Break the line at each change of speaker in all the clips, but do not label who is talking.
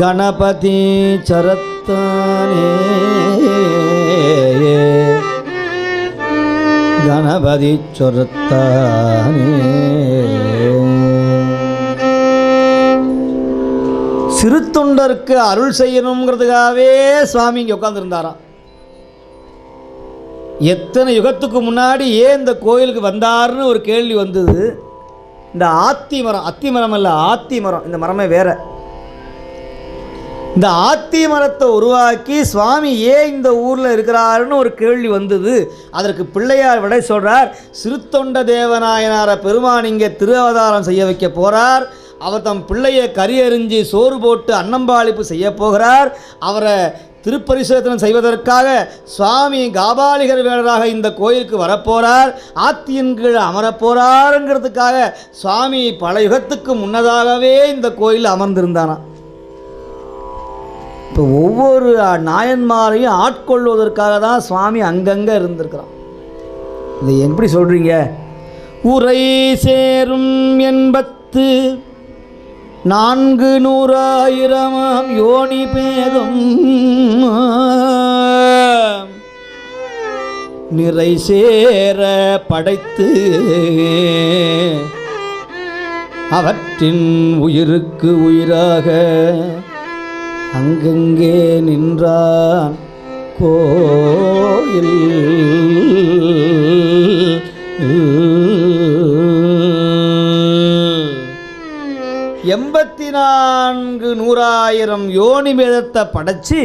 கணபதி சரத்தானே. கணபதி சொரத்தானே. சிறு தொண்டருக்கு அருள் செய்யணுங்கிறதுக்காகவே சுவாமி இங்கே உட்காந்துருந்தாராம் எத்தனை யுகத்துக்கு முன்னாடி ஏன் இந்த கோயிலுக்கு வந்தாருன்னு ஒரு கேள்வி வந்தது. இந்த ஆத்தி மரம் அத்தி மரம் இல்லை ஆத்தி மரம். இந்த மரமே வேறு. இந்த ஆத்தி மரத்தை உருவாக்கி சுவாமி ஏன் இந்த ஊரில் இருக்கிறாருன்னு ஒரு கேள்வி வந்தது. அதற்கு பிள்ளையார் விடை சொல்கிறார் சிறுத்தொண்ட தேவநாயனார பெருமான் இங்கே திரு அவதாரம் செய்ய வைக்க போகிறார் அவர் தம் பிள்ளையை கரியறிஞ்சு சோறு போட்டு அன்னம்பாளிப்பு செய்ய போகிறார். அவரை திருப்பரிசோதனம் செய்வதற்காக சுவாமி காபாலிகர் வேடராக இந்த கோயிலுக்கு வரப்போகிறார் ஆத்தியின் கீழ் அமரப்போகிறாருங்கிறதுக்காக சுவாமி பல யுகத்துக்கு முன்னதாகவே இந்த கோயில் அமர்ந்திருந்தானா இப்போ ஒவ்வொரு நாயன்மாரையும் ஆட்கொள்வதற்காக தான் சுவாமி அங்கங்கே இருந்திருக்கிறான். இதை எப்படி சொல்கிறீங்க உரை சேரும் எண்பத்து நான்கு நூறாயிரமாம் யோனி பேதம் நிறை சேர படைத்து அவற்றின் உயிருக்கு உயிராக அங்கங்கே நின்றான் கோயில். எண்பத்தி நான்கு நூறாயிரம் யோனி மேதத்தை படைச்சு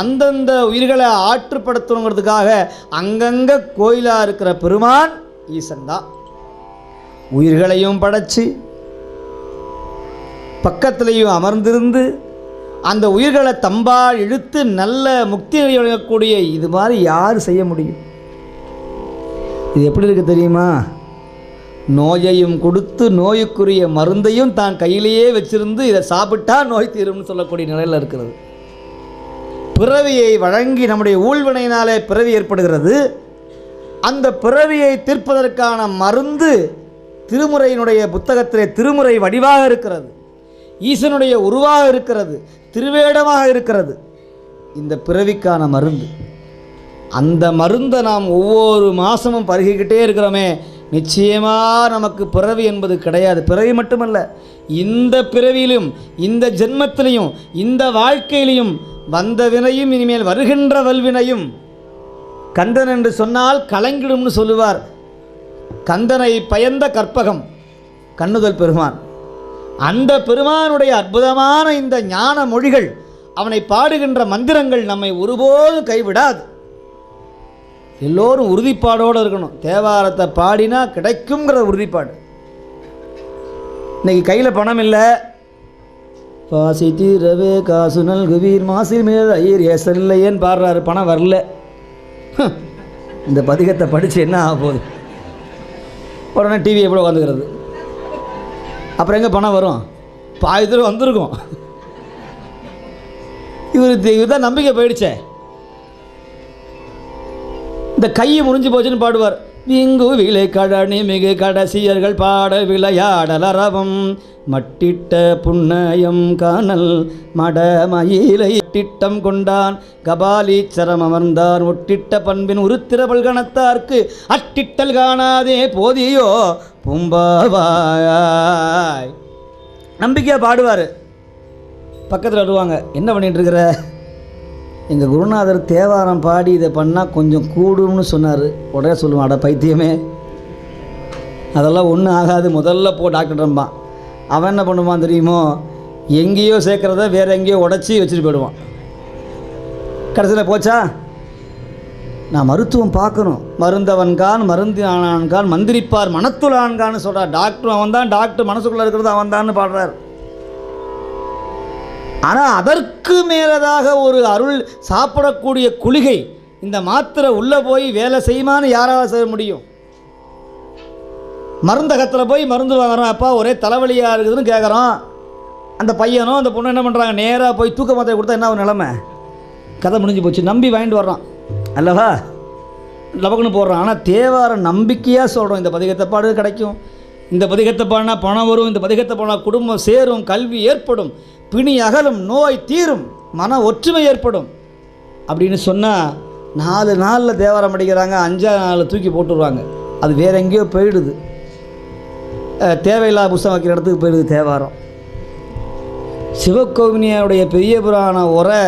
அந்தந்த உயிர்களை ஆற்றுப்படுத்தணுங்கிறதுக்காக அங்கங்கே கோயிலாக இருக்கிற பெருமான் ஈசன் தான். உயிர்களையும் படைச்சு பக்கத்திலையும் அமர்ந்திருந்து அந்த உயிர்களை தம்பால் இழுத்து நல்ல முக்தி வழங்கக்கூடிய இது மாதிரி யார் செய்ய முடியும்? இது எப்படி இருக்கு தெரியுமா? நோயையும் கொடுத்து நோயுக்குரிய மருந்தையும் தான் கையிலேயே வச்சிருந்து இதை சாப்பிட்டா நோய் தீரும்னு சொல்லக்கூடிய நிலையில் இருக்கிறது. பிறவியை வழங்கி நம்முடைய ஊழ்வினையினாலே பிறவி ஏற்படுகிறது. அந்த பிறவியை தீர்ப்பதற்கான மருந்து திருமுறையினுடைய புத்தகத்திலே திருமுறை வடிவாக இருக்கிறது. ஈசனுடைய உருவாக இருக்கிறது. திருவேடமாக இருக்கிறது. இந்த பிறவிக்கான மருந்து. அந்த மருந்தை நாம் ஒவ்வொரு மாதமும் பருகிக்கிட்டே இருக்கிறோமே நிச்சயமாக நமக்கு பிறவி என்பது கிடையாது. பிறவி மட்டுமல்ல இந்த பிறவியிலும் இந்த ஜென்மத்திலையும் இந்த வாழ்க்கையிலையும் வந்த வினையும் இனிமேல் வருகின்ற வல்வினையும் கந்தன் என்று சொன்னால் கலங்கிடும்னு சொல்லுவார். கந்தனை பயந்த கற்பகம் கண்ணுதல் பெருமான். அந்த பெருமானுடைய அற்புதமான இந்த ஞான மொழிகள் அவனை பாடுகின்ற மந்திரங்கள் நம்மை ஒருபோதும் கைவிடாது. எல்லோரும் உறுதிப்பாடோடு இருக்கணும். தேவாரத்தை பாடினா கிடைக்குங்கிற உறுதிப்பாடு. இன்னைக்கு கையில் பணம் இல்லை. பாசி தீரவே காசு நல்குவீர் மாசில் மேல் ஐயர் ஏசல் இல்லையேன்னு பாடுறாரு? பணம் வரல. இந்த பதிகத்தை படித்து என்ன ஆக போகுது? உடனே டிவி எப்படி உட்காந்துக்கிறது அப்புறம் எங்கே பணம் வரும்? பாதி தூரம் வந்திருக்கும். இவர் இதுதான் நம்பிக்கை போயிடுச்சே. இந்த கையை முறிஞ்சு போச்சுன்னு பாடுவார். இங்கு விலை கடனி மிகு கடைசியர்கள் பாட விளையாடலறவும் மட்டிட்ட புன்னயம் காணல் மடமயிலை திட்டம் கொண்டான். கபாலீச்சரம் அமர்ந்தான் ஒட்டிட்ட பண்பின் உருத்திரபல் கணத்தார்க்கு அட்டிட்டல் காணாதே போதியோ பூம்பாவாய். நம்பிக்கையாக பாடுவார். பக்கத்தில் வருவாங்க. என்ன பண்ணிட்டு இருக்கிற? எங்கள் குருநாதர் தேவாரம் பாடி இதை பண்ணால் கொஞ்சம் கூடும்னு சொன்னார். உடனே சொல்லுவான் அட பைத்தியமே அதெல்லாம் ஒன்றும் ஆகாது. முதல்ல போ டாக்டர்ம்பான் அவன் என்ன பண்ணுவான் தெரியுமோ எங்கேயோ சேர்க்குறத வேறு எங்கேயோ உடச்சி வச்சுட்டு போயிடுவான். கடைசியில் போச்சா? நான் மருத்துவம் பார்க்கணும். மருந்தவன்கான் மருந்தினான்கான் மந்திரிப்பார் மனத்துலான்கான்னு சொல்கிறார் டாக்டர் அவன் தான் டாக்டர் மனசுக்குள்ளே இருக்கிறது அவன் தான் பாடுறார். ஆனால் அதற்கு மேலதாக ஒரு அருள் சாப்பிடக்கூடிய குளிகை இந்த மாத்திரை உள்ளே போய் வேலை செய்யுமான்னு யாராவது செய்ய முடியும்? மருந்தகத்தில் போய் மருந்து வாங்குறோம் அப்பா ஒரே தலைவலியாக இருக்குதுன்னு கேட்குறோம் அந்த பையனும் அந்த பொண்ணு என்ன பண்ணுறாங்க நேராக போய் தூக்க மாத்திரை கொடுத்தா என்ன ஒரு நிலமை? கதை முடிஞ்சு போச்சு. நம்பி வாங்கிட்டு வர்றான். அல்லவா? லபக்குன்னு போடுறான். ஆனால் தேவார நம்பிக்கையாக சொல்கிறோம் இந்த பதிகத்தை பாடு கிடைக்கும். இந்த பதிகத்தை பாடினா பணம் வரும். இந்த பதிகத்தை பாடினா குடும்பம் சேரும். கல்வி ஏற்படும். பிணி அகலும் நோய் தீரும் மன ஒற்றுமை ஏற்படும். அப்படின்னு சொன்னால் நாலு நாளில் தேவாரம் அடிக்கிறாங்க அஞ்சாவது நாளில் தூக்கி போட்டுருவாங்க. அது வேற எங்கேயோ போயிடுது. தேவையில்லா தேவையில்லாத புஸ்தகம் வைக்கிற இடத்துக்கு போயிடுது தேவாரம். சிவகோவினியாவுடைய பெரிய புராண உரை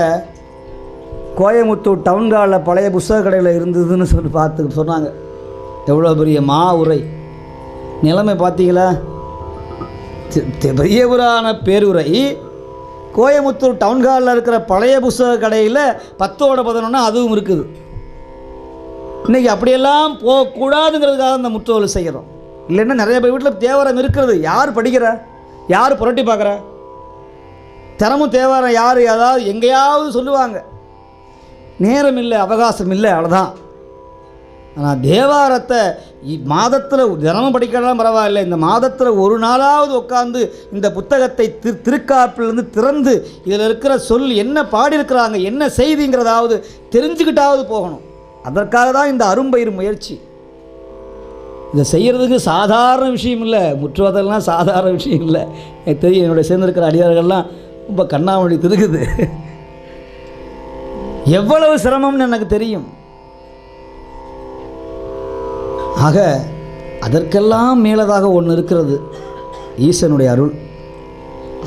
கோயமுத்தூர் டவுன்காலில் பழைய புஸ்தக கடையில் இருந்ததுன்னு சொல்லி பார்த்து சொன்னாங்க. எவ்வளோ பெரிய மா உரை. நிலைமை பார்த்தீங்களா? பெரிய புராண பேருரை கோயமுத்தூர் டவுன் ஹாலில் இருக்கிற பழைய புஸ்தக கடையில் பத்தோட பதினொன்னா அதுவும் இருக்குது. இன்றைக்கி அப்படியெல்லாம் போகக்கூடாதுங்கிறதுக்காக அந்த முற்றோல் செய்கிறோம். இல்லைன்னா நிறைய பேர் வீட்டில் தேவாரம் இருக்கிறது. யார் படிக்கிறா? யார் புரட்டி பார்க்குறா? திறமும் தேவாரம் யார் ஏதாவது எங்கேயாவது சொல்லுவாங்க. நேரம் இல்லை அவகாசம் இல்லை அவ்வளோதான் ஆனால் தேவாரத்தை மாதத்தில் தினமும் படிக்கலாம் பரவாயில்ல. இந்த மாதத்தில் ஒரு நாளாவது உட்காந்து இந்த புத்தகத்தை திரு திருக்காப்பிலிருந்து திறந்து இதில் இருக்கிற சொல் என்ன பாடியிருக்கிறாங்க என்ன செய்திங்கிறதாவது தெரிஞ்சுக்கிட்டாவது போகணும். அதற்காக தான் இந்த அரும்பயிர் முயற்சி. இதை செய்கிறதுக்கு சாதாரண விஷயம் இல்லை. முற்றுவதெல்லாம் சாதாரண விஷயம் இல்லை. எனக்கு தெரியும் என்னுடைய சேர்ந்திருக்கிற அடியார்கள்லாம் ரொம்ப கண்ணாமொழி திருக்குது எவ்வளவு சிரமம்னு எனக்கு தெரியும். ஆக அதற்கெல்லாம் மேலதாக ஒன்று இருக்கிறது. ஈசனுடைய அருள்.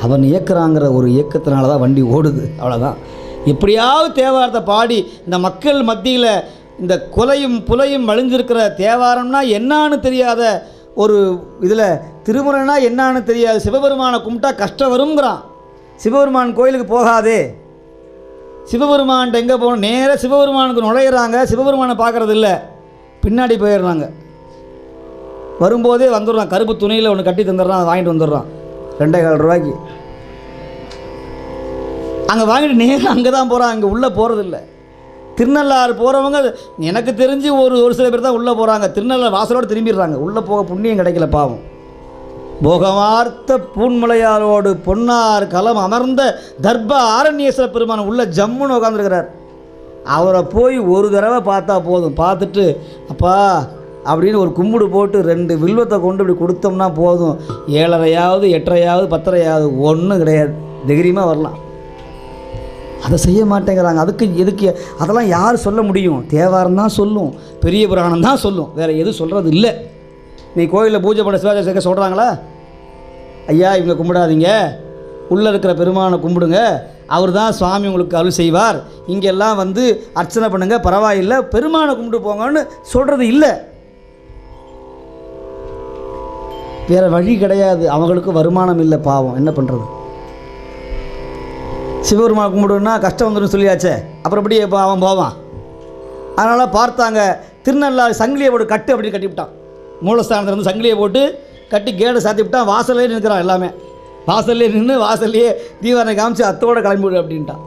அவன் இயக்குறாங்கிற ஒரு இயக்கத்தினால தான் வண்டி ஓடுது. அவ்வளோதான் எப்படியாவது தேவாரத்தை பாடி இந்த மக்கள் மத்தியில் இந்த கொலையும் புலையும் வழிஞ்சிருக்கிற தேவாரம்னா என்னான்னு தெரியாத ஒரு இதில் திருமுறைனா என்னான்னு தெரியாது. சிவபெருமானை கும்பிட்டா கஷ்டம் வருங்கிறான் சிவபெருமான் கோயிலுக்கு போகாதே. சிவபெருமான்ட்ட எங்கே போகணும்? நேராக சிவபெருமானுக்கு நுழையிறாங்க. சிவபெருமானை பார்க்கறது இல்லை பின்னாடி போயிடுறாங்க. வரும்போதே வந்துடுறான். கருப்பு துணியில் ஒன்று கட்டி தந்துடுறான். அதை வாங்கிட்டு வந்துடுறான். ரெண்டே கால் ரூபாய்க்கு. அங்கே வாங்கிட்டு நேரம் அங்கே தான் போகிறான் அங்கே உள்ளே போகிறதில்ல திருநள்ளாறு போகிறவங்க எனக்கு தெரிஞ்சு ஒரு ஒரு சில பேர் தான் உள்ளே போகிறாங்க திருநள்ளாறு வாசலோடு திரும்பிடுறாங்க. உள்ளே போக புண்ணியம் கிடைக்கல பாவம். போகமார்த்த பூன்மலையாரோடு பொன்னார் களம் அமர்ந்த தர்ப ஆரண்யேஸ்வர பெருமான் உள்ள ஜம்முன்னு உட்காந்துருக்கிறார் அவரை போய் ஒரு தடவை பார்த்தா போதும். பார்த்துட்டு அப்பா அப்படின்னு ஒரு கும்பிடு போட்டு ரெண்டு வில்வத்தை கொண்டு இப்படி கொடுத்தோம்னா போதும். ஏழரையாவது எட்டரையாவது பத்தரையாவது ஒன்றும் கிடையாது. தைரியமாக வரலாம். அதை செய்ய மாட்டேங்கிறாங்க. அதுக்கு எதுக்கு அதெல்லாம் யார் சொல்ல முடியும்? தேவாரம் தான் சொல்லும். பெரிய புராணம் தான் சொல்லும். வேறு எதுவும் சொல்கிறது இல்லை. நீ கோயிலில் பூஜை பண்ண சிவாஜி சேர்க்க சொல்கிறாங்களா ஐயா இவங்க கும்பிடாதீங்க. உள்ளே இருக்கிற பெருமானை கும்பிடுங்க. அவர் தான் சுவாமி உங்களுக்கு அருள் செய்வார். இங்கெல்லாம் வந்து அர்ச்சனை பண்ணுங்கள் பரவாயில்லை பெருமானை கும்பிட்டு போங்கன்னு சொல்கிறது இல்லை. வேறு வழி கிடையாது அவங்களுக்கு வருமானம் இல்லை பாவம். என்ன பண்ணுறது சிவபெருமான கும்பிடுன்னா கஷ்டம் வந்துடும் சொல்லியாச்சே. அப்புறம் எப்படி இப்போ அவன் போவான். அதனால் பார்த்தாங்க திருநள்ளாறு சங்கிலியை போட்டு கட்டு அப்படின்னு கட்டிவிட்டான். மூலஸ்தானத்தில் இருந்து சங்கிலியை போட்டு கட்டி கேடை சாத்தி விட்டான் வாசல்லே நிற்கிறான் எல்லாமே. வாசல்லே நின்று வாசல்லையே தீவாரனை காமிச்சு அத்தோட கிளம்பிவிடு அப்படின்ட்டான்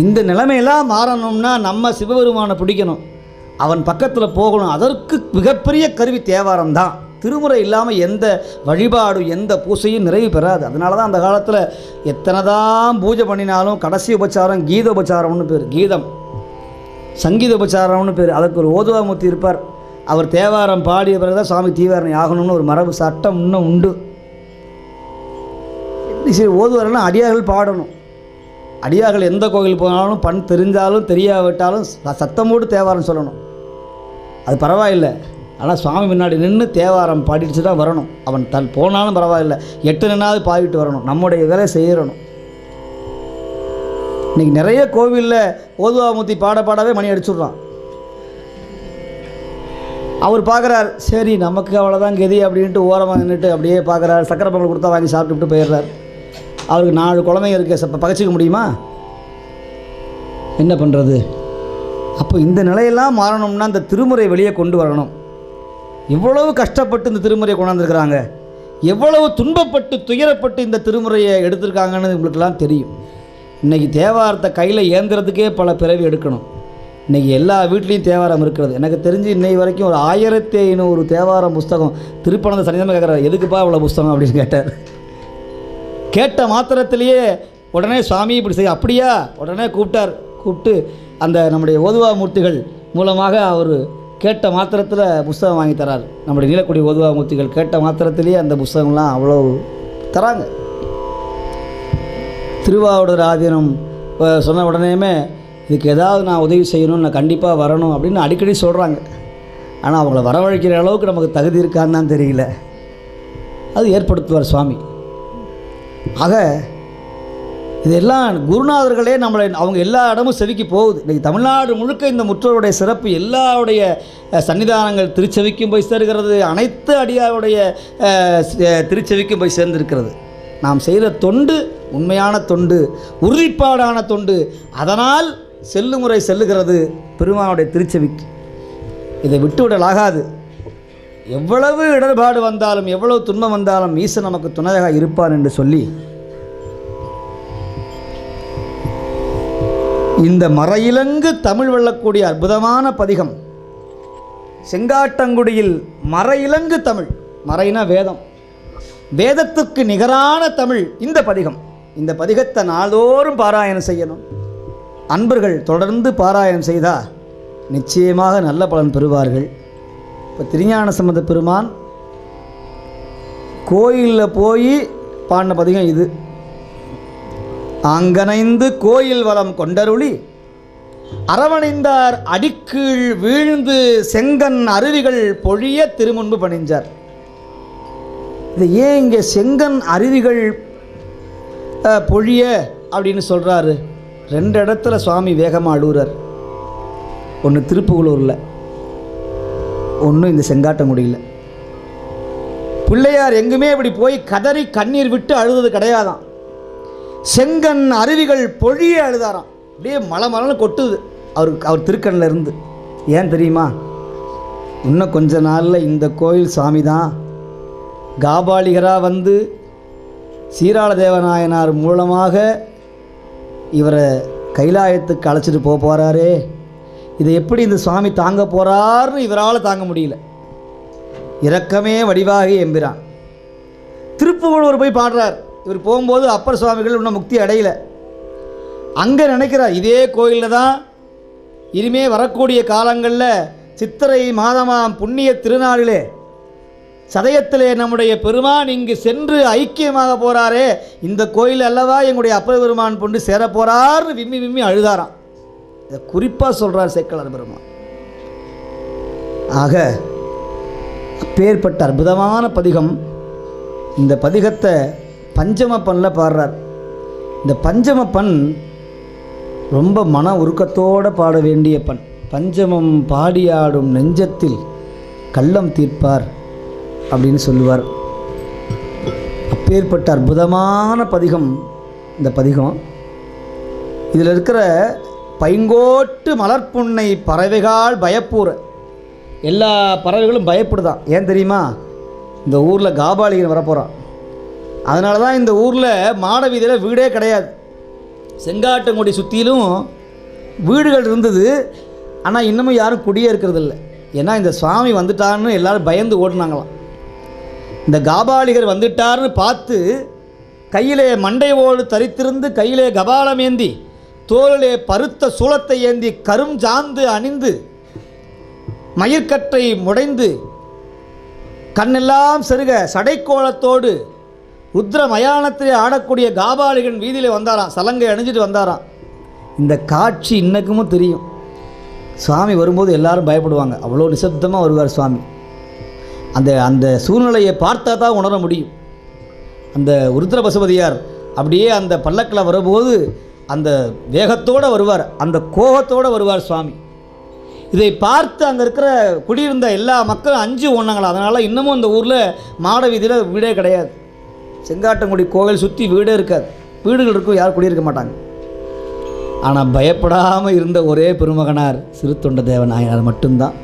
இந்த நிலைமையெல்லாம் மாறணும்னா நம்ம சிவபெருமானை பிடிக்கணும். அவன் பக்கத்தில் போகணும். அதற்கு மிகப்பெரிய கருவி தேவாரம் தான். திருமுறை இல்லாமல் எந்த வழிபாடும் எந்த பூசையும் நிறைவு பெறாது. அதனால தான் அந்த காலத்தில் எத்தனை தான் பூஜை பண்ணினாலும் கடைசி உபச்சாரம் கீத உபச்சாரம்னு பேர். கீதம். சங்கீத உபச்சாரம்னு பேர். அதுக்கு ஒரு ஓதுவாமூர்த்தி இருப்பார். அவர் தேவாரம் பாடிய பிறகு தான் சுவாமி தீவாரணை ஆகணும்னு ஒரு மரபு சட்டம் இன்னும் உண்டு. சரி ஓதுவாரெல்லாம் அடியார்கள் பாடணும். அடியார்கள் எந்த கோயில் போனாலும் பண் தெரிஞ்சாலும் தெரியாவிட்டாலும் சத்தம் சத்தமோடு தேவாரம் சொல்லணும். அது பரவாயில்லை. ஆனால் சுவாமி முன்னாடி நின்று தேவாரம் பாடிட்டு தான் வரணும். அவன் தன் போனாலும் பரவாயில்லை. எட்டு நின்னாவது பாடிட்டு வரணும். நம்முடைய வேலை செய்யணும். இன்னைக்கு நிறைய கோவிலில் ஓதுவாமூர்த்தி பாட பாடவே மணி அடிச்சுட்றான் அவர் பார்க்குறார் சரி நமக்கு அவ்வளோதான் கதி அப்படின்ட்டு ஓரமாக நின்றுட்டு அப்படியே பார்க்குறாரு சக்கரை பொங்கல் கொடுத்தா வாங்கி சாப்பிட்டுட்டு போயிடுறார். அவருக்கு நாலு குழந்தைங்க இருக்க. சப்ப பகச்சிக்க முடியுமா? என்ன பண்ணுறது அப்போ இந்த நிலையெல்லாம் மாறணும்னா இந்த திருமுறை வெளியே கொண்டு வரணும். எவ்வளவு கஷ்டப்பட்டு இந்த திருமுறையை கொண்டாந்துருக்குறாங்க. எவ்வளவு துன்பப்பட்டு துயரப்பட்டு இந்த திருமுறையை எடுத்திருக்காங்கன்னு உங்களுக்கெல்லாம் தெரியும். இன்றைக்கி தேவாரத்தை கையில் ஏந்துறதுக்கே பல பிறவி எடுக்கணும். இன்றைக்கி எல்லா வீட்லேயும் தேவாரம் இருக்கிறது. எனக்கு தெரிஞ்சு இன்னை வரைக்கும் ஒரு ஆயிரத்தி ஐநூறு தேவாரம் புஸ்தகம் திருப்பணந்த சனிதமாக கேட்குறாரு எதுக்குப்பா இவ்வளோ புஸ்தகம் அப்படின்னு கேட்டார். கேட்ட மாத்திரத்திலேயே உடனே சுவாமி இப்படி செய்ய அப்படியா? உடனே கூப்பிட்டார். கூப்பிட்டு அந்த நம்முடைய ஓதுவா மூர்த்திகள் மூலமாக அவர் கேட்ட மாத்திரத்தில் புஸ்தகம் வாங்கி தரார். நம்முடைய நீலக்குடி ஓதுவா மூர்த்திகள் கேட்ட மாத்திரத்திலேயே அந்த புஸ்தகம்லாம் அவ்வளோ தராங்க. திருவாவூர் ஆதீனம் சொன்ன உடனேயுமே இதுக்கு ஏதாவது நான் உதவி செய்யணும் நான் கண்டிப்பாக வரணும் அப்படின்னு அடிக்கடி சொல்கிறாங்க ஆனால் அவங்கள வரவழைக்கிற அளவுக்கு நமக்கு தகுதி இருக்கான்னு தான் தெரியல. அது ஏற்படுத்துவார் சுவாமி. ஆக இதெல்லாம் குருநாதர்களே நம்மளை அவங்க எல்லா இடமும் செவிக்கு போகுது. இன்றைக்கி தமிழ்நாடு முழுக்க இந்த முற்றோருடைய சிறப்பு எல்லாருடைய சன்னிதானங்கள் திருச்செவிக்கும் போய் சேர்கிறது அனைத்து அடியாருடைய திருச்செவிக்கும் போய் சேர்ந்திருக்கிறது. நாம் செய்கிற தொண்டு உண்மையான தொண்டு உறுதிப்பாடான தொண்டு அதனால் செல்லுமுறை செல்லுகிறது பெருமானுடைய திருச்செவிக்கு. இதை விட்டுவிடலாகாது. எவ்வளவு இடர்பாடு வந்தாலும் எவ்வளவு துன்பம் வந்தாலும் ஈசன் நமக்கு துணையாக இருப்பான் என்று சொல்லி இந்த மறையிலங்கு தமிழ் வெல்லக்கூடிய அற்புதமான பதிகம் செங்காட்டங்குடியில் மறையிலங்கு தமிழ் மறைனா வேதம் வேதத்துக்கு நிகரான தமிழ் இந்த பதிகம். இந்த பதிகத்தை நாள்தோறும் பாராயணம் செய்யணும். அன்பர்கள் தொடர்ந்து பாராயணம் செய்தால் நிச்சயமாக நல்ல பலன் பெறுவார்கள். இப்போ திருஞான சம்பந்த பெருமான் கோயிலில் போய் பாடின பதிகம் இது. அங்கனைந்து கோயில் வளம் கொண்டருளி அரவணைந்தார் அடிக்கீழ் வீழ்ந்து செங்கன் அருவிகள் பொழிய திருமுன்பு பணிஞ்சார். இது ஏன் இங்கே செங்கன் அருவிகள் பொழிய அப்படின்னு சொல்கிறாரு ரெண்டு இடத்துல சுவாமி வேகமாக அழுகுறார் ஒன்று திருப்புகலூரில் ஒன்றும் இந்த செங்காட்டங்குடியில் பிள்ளையார் எங்குமே இப்படி போய் கதறி கண்ணீர் விட்டு அழுதது கிடையாதான் செங்கன் அருவிகள் பொழிய அழுதாராம். அப்படியே மலை மலைன்னு கொட்டுது. அவருக்கு அவர் திருக்கண்ணில் இருந்து. ஏன் தெரியுமா? இன்னும் கொஞ்ச நாளில் இந்த கோயில் சாமி தான் காபாலிகராக வந்து சீராள தேவநாயனார் மூலமாக இவரை கைலாயத்துக்கு அழைச்சிட்டு போக போகிறாரே இதை எப்படி இந்த சுவாமி தாங்க போகிறாருன்னு இவரால் தாங்க முடியல. இரக்கமே வடிவாகி எம்பிரான். திருப்புகழூர் போய் பாடுறார். இவர் போகும்போது அப்பர் சுவாமிகள் இன்னும் முக்தி அடையலை. அங்கே நினைக்கிறார் இதே கோயிலில் தான் இனிமே வரக்கூடிய காலங்களில் சித்திரை மாதமாம் புண்ணிய திருநாளிலே சதயத்திலே நம்முடைய பெருமான் இங்கு சென்று ஐக்கியமாக போகிறாரே இந்த கோயில் அல்லவா எங்களுடைய அப்பர் பெருமான் கொண்டு சேர போறார்னு விம்மி விம்மி அழுதாராம். இதை குறிப்பாக சொல்கிறார் சேக்கலர் பெருமான் ஆக அப்பேற்பட்ட அற்புதமான பதிகம் இந்த பதிகத்தை பஞ்சம பண்ணில் பாடுறார். இந்த பஞ்சம பண் ரொம்ப மன உருக்கத்தோடு பாட வேண்டிய பண். பஞ்சமம் பாடியாடும் நெஞ்சத்தில் கள்ளம் தீர்ப்பார் அப்படின்னு சொல்லுவார். அப்பேற்பட்ட அற்புதமான பதிகம் இந்த பதிகம். இதில் இருக்கிற பைங்கோட்டு மலர்ப்புண்ணை பறவைகால் பயப்பூர. எல்லா பறவைகளும் பயப்படுதான். ஏன் தெரியுமா? இந்த ஊரில் காபாலிகன் வரப்போகிறான் அதனால தான் இந்த ஊரில் மாட வீதியில் வீடே கிடையாது. செங்காட்டங்குடி சுற்றிலும் வீடுகள் இருந்தது. ஆனால் இன்னமும் யாரும் குடியே இருக்கிறதில்ல. ஏன்னா இந்த சுவாமி வந்துட்டான்னு எல்லோரும் பயந்து ஓடினாங்களாம். இந்த காபாலிகர் வந்துட்டார்னு பார்த்து கையிலே ஓடு தரித்திருந்து கையிலே கபாலம் ஏந்தி தோளிலே பருத்த சூலத்தை ஏந்தி கரும் ஜாந்து அணிந்து மயிர்கற்றை முடைந்து கண்ணெல்லாம் செருக சடைக்கோலத்தோடு ருத்ர மயானத்திலே ஆடக்கூடிய காபாலிகன் வீதியிலே வந்தாராம். சலங்கை அணிஞ்சிட்டு வந்தாராம். இந்த காட்சி இன்னக்குமும் தெரியும். சுவாமி வரும்போது எல்லாரும் பயப்படுவாங்க. அவ்வளோ நிசப்தமாக வருவார் சுவாமி. அந்த அந்த சூழ்நிலையை பார்த்தா தான் உணர முடியும். அந்த உருத்திர பசுபதியார் அப்படியே அந்த பல்லக்கில் வரும்போது அந்த வேகத்தோடு வருவார் அந்த கோபத்தோடு வருவார் சுவாமி. இதை பார்த்து அங்கே இருக்கிற குடியிருந்த எல்லா மக்களும் அஞ்சு ஒன்றாங்களா அதனால் இன்னமும் அந்த ஊரில் மாட வீதியில் வீடே கிடையாது. செங்காட்டங்குடி கோவில் சுற்றி வீடே இருக்காது. வீடுகள் இருக்கும் யாரும் குடியிருக்க மாட்டாங்க. ஆனால் பயப்படாமல் இருந்த ஒரே பெருமகனார் சிறு தேவன் தேவநாயனார் மட்டும்தான்.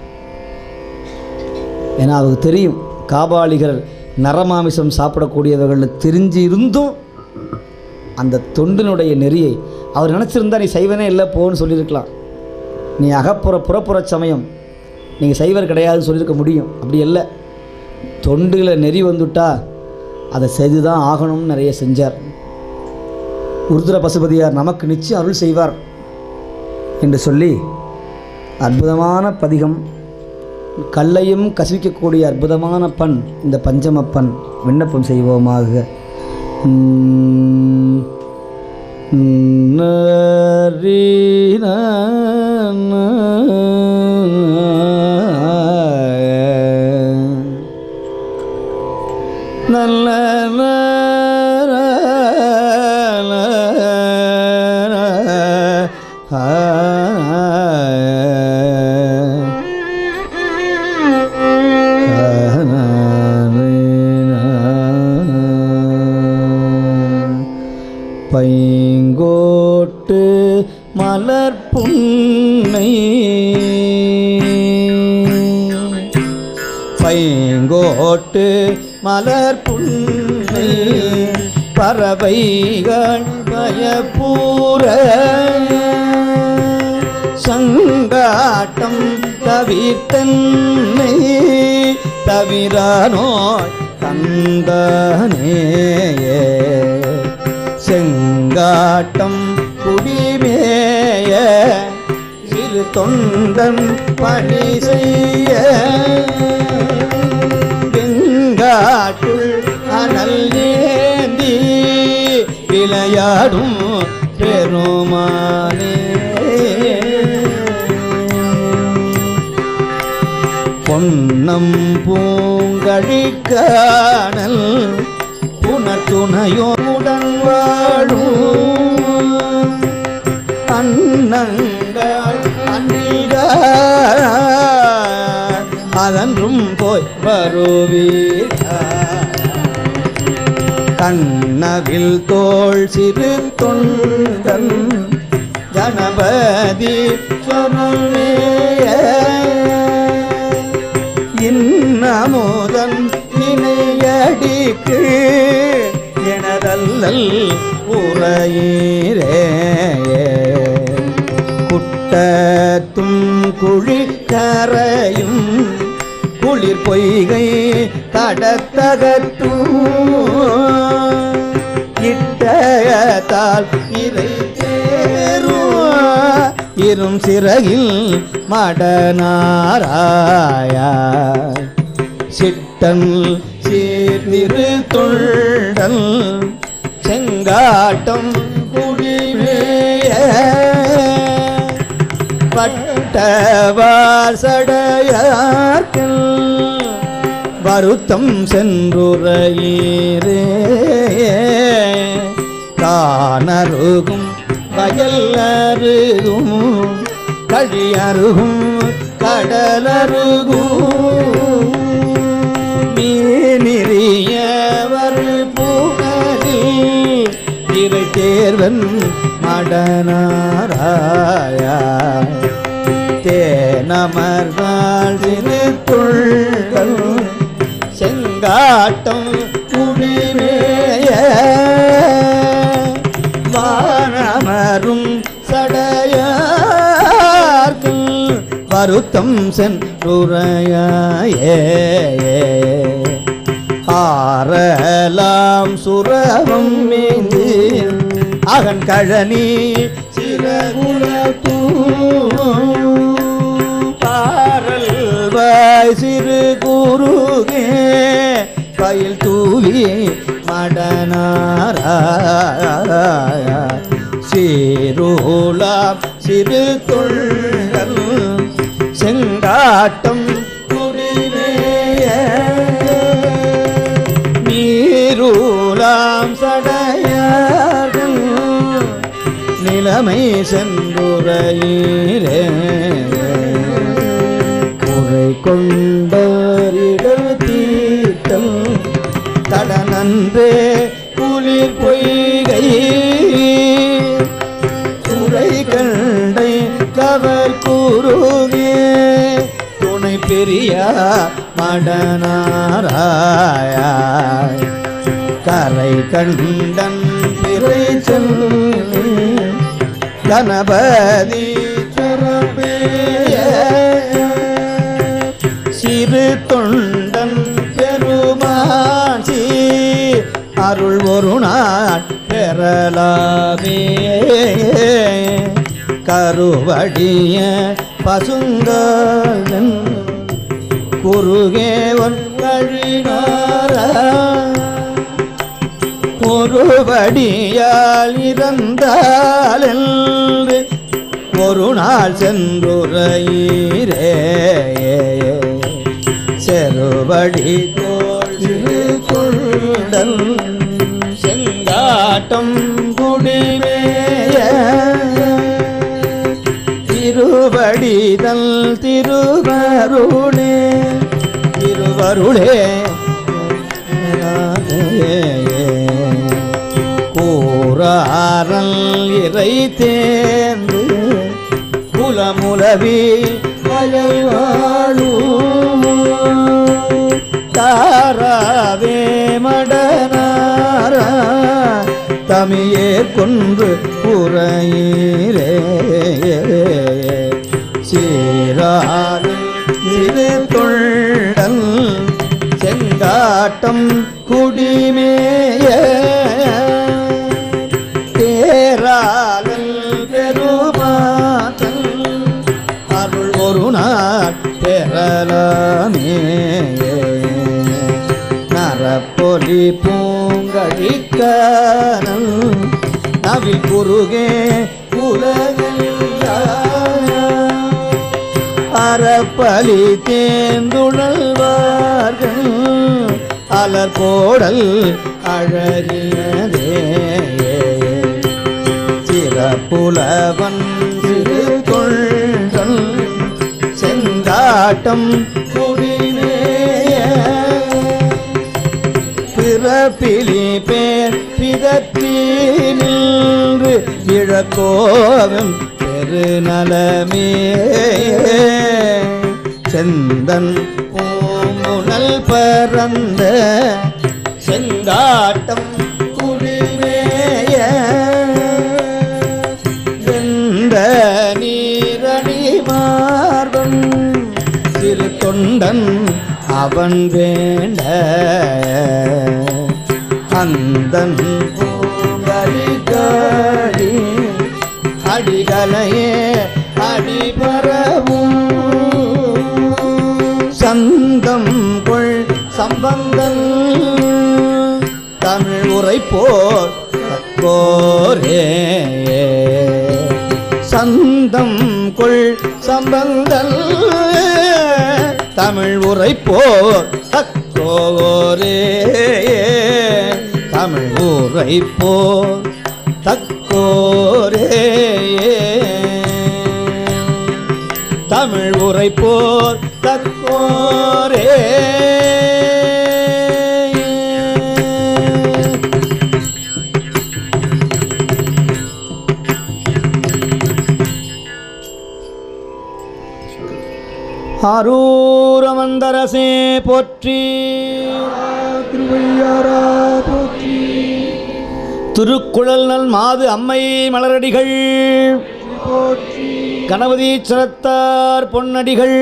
ஏன்னா அவருக்கு தெரியும் காபாளிகள் நரமாமிசம் சாப்பிடக்கூடியவர்கள் தெரிஞ்சு இருந்தும் அந்த தொண்டினுடைய நெறியை அவர் நினச்சிருந்தா நீ சைவனே இல்லை போன்னு சொல்லியிருக்கலாம். நீ அகப்புற புறப்புற சமயம் நீங்கள் சைவர் கிடையாதுன்னு சொல்லியிருக்க முடியும். அப்படி இல்லை. தொண்டில் நெறி வந்துட்டா அதை செய்து தான் ஆகணும்னு நிறைய செஞ்சார். உருதுர பசுபதியார் நமக்கு நிச்சயம் அருள் செய்வார் என்று சொல்லி அற்புதமான பதிகம் கல்லையும் கசிக்கக்கூடிய அற்புதமான பண் இந்த பஞ்சமப்பன் விண்ணப்பம் செய்வோமாக. நல்ல தொட்டு மலர் புன்னை. பைங்கோட்டு மலர் புன்னை. பறவைகள் பயப்பூர. சங்காட்டம் தவிர்த்தன்னை. தவிரானோ தந்தனேயே செங்காட்டம் குடிமேய இரு தொண்டன் பணி செய்ய. வெங்காட்டுள் அனல் ஏந்தி விளையாடும் பெருமானே. பொன்னம் பூங்கழிக்கானல் புனத்துணையோடன் வாழும். அன்னங்கள் அன்னிகள் அதன்றும் போய் வருவீர். கண்ணவில் தோல் சிறு தொண்டன் கணபதி சொருளேய இன்னமுதன் இணையடிக்கு எனதல்லல் உரையே. பொய்கை கடத்தகத்தும் இட்டயத்தால் இதை இரும் சிறகில் மடனாராயா சிட்டன் சீர்திரு தொண்டல் செங்காட்டம் குடிமேய பட்டவார் சடையார்கள் வருத்தம் சென்றுரையீரே. கானருகும் வயல்லருகும் கழியருகும் கடலருகும். மீனிறியவர் புகழில் இறை தேர்வன் மடனாராயா தேனமர்ந்தாள் காட்டும் தொள்கள் குடிமேய வானமரும் சடையார்கள் வருத்தம் சென்றுரையாயே ஆரலாம் சுரவம் மீது அகன் கழனி சிறகுலத்தூ பாரல் சிறு குருகே பயில் தூவி மடனாரா. சீருலாம் சிறு தொள்ளல் செங்காட்டம் குடிமேய நீரூலாம் சடையார்கள் நிலைமை சென்றுரையீரே கடனன்றே குளிர் பொய்கை. துறை கண்டை கவர் கூறுகே துணை பெரியா மடனாராயா கரை கண்டன் பிறை சென்று கணபதி அருள் ஒரு நாள் பெறலாமே. கருவடிய பசுங்கன் குறுகே ஒன் கழினார ஒருபடியால் இறந்தால் ஒரு நாள் சென்றுரையீரே செருபடி தோல் கொள்ளல் கொண்டல் செங்காட்டம் திருவடிதல் திருவருளே. திருவருளே கூறாரல் இறை தேர்ந்து குலமுலவி அயல்வாழு தாராவே மட தமியே கொன்று புறையீரே சீரார் இரு தொழல் செங்காட்டம் குடிமேய. தேராளல் பெருமாதல் அருள் ஒரு நாள் பெறலாமே. நரப்பொலி பூங்கடிக்காரல் நவில் குறுகே அறப்பலி தேர்ந்துழல்வார்கள் அலர் கோடல் அழகியதே சிறப்புலவன் சிறு தொழ்கள் செந்தாட்டம் பிறப்பிலே பேர் பிதற்றி நின்று இழக்கோவம் பெருநலமே. செந்தன் பூமுனல் பறந்த செந்தாட்டம் குடிமேய. வெந்த நீரணி மார்பன் திரு தொண்டன் அவன் வேண்ட. அந்தன் பூங்கடிகாடி அடிகளையே அடிபரவும். சந்தம் கொள் சம்பந்தன் தமிழ் உரைப்போர் தக்கோரே சந்தம் கொள் சம்பந்தல் தமிழ் உரைப்போர் தக்கோரே தமிழ் ஊரை போர் தக்கோரே. தமிழ் உரைப்போர் தக்கோரே. அரூரமந்தரசே போற்றி.
திருவையாரா போற்றி
திருக்குழல் நல் மாது அம்மை மலரடிகள்.
கணபதி
சரத்தார் பொன்னடிகள்.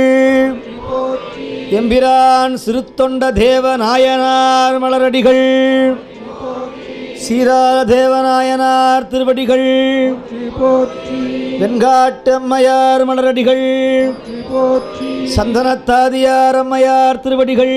எம்பிரான் சிறுத்தொண்ட தேவநாயனார் மலரடிகள். சீரார தேவநாயனார் திருவடிகள். வெண்காட்டு அம்மையார் மலரடிகள். சந்தனத்தாதியார் அம்மையார் திருவடிகள்.